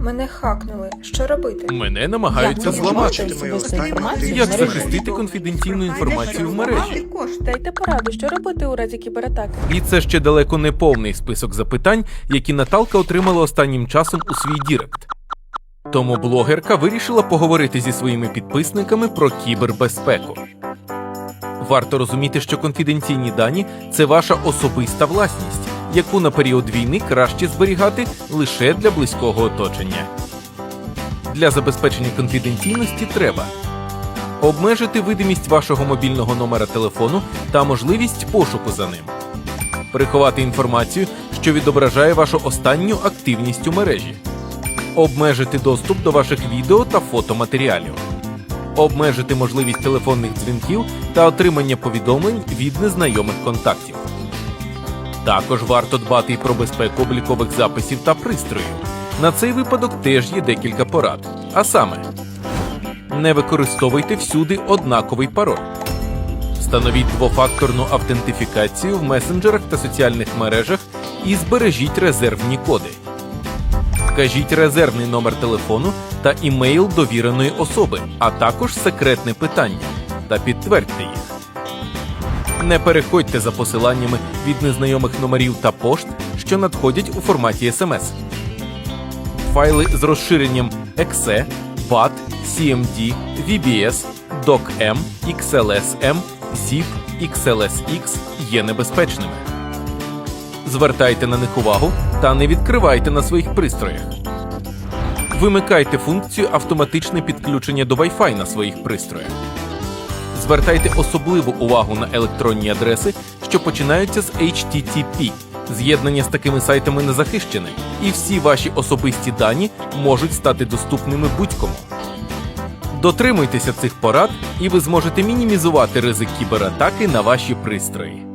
Мене хакнули. Що робити? Мене намагаються зламати. Як захистити конфіденційну інформацію в мережі? Дайте пораду, що робити у разі кібератаки. І це ще далеко не повний список запитань, які Наталка отримала останнім часом у свій Дірект. Тому блогерка вирішила поговорити зі своїми підписниками про кібербезпеку. Варто розуміти, що конфіденційні дані це ваша особиста власність, яку на період війни краще зберігати лише для близького оточення. Для забезпечення конфіденційності треба обмежити видимість вашого мобільного номера телефону та можливість пошуку за ним, приховати інформацію, що відображає вашу останню активність у мережі, обмежити доступ до ваших відео та фотоматеріалів, обмежити можливість телефонних дзвінків та отримання повідомлень від незнайомих контактів. Також варто дбати і про безпеку облікових записів та пристроїв. На цей випадок теж є декілька порад. А саме, не використовуйте всюди однаковий пароль. Встановіть двофакторну автентифікацію в месенджерах та соціальних мережах і збережіть резервні коди. Вкажіть резервний номер телефону та імейл довіреної особи, а також секретне питання та підтвердьте їх. Не переходьте за посиланнями від незнайомих номерів та пошт, що надходять у форматі SMS. Файли з розширенням exe, BAT, CMD, VBS, DocM, XLSM, ZIP, XLSX є небезпечними. Звертайте на них увагу та не відкривайте на своїх пристроях. Вимикайте функцію автоматичне підключення до Wi-Fi на своїх пристроях. Звертайте особливу увагу на електронні адреси, що починаються з HTTP. З'єднання з такими сайтами не захищене, і всі ваші особисті дані можуть стати доступними будь-кому. Дотримуйтеся цих порад, і ви зможете мінімізувати ризик кібератаки на ваші пристрої.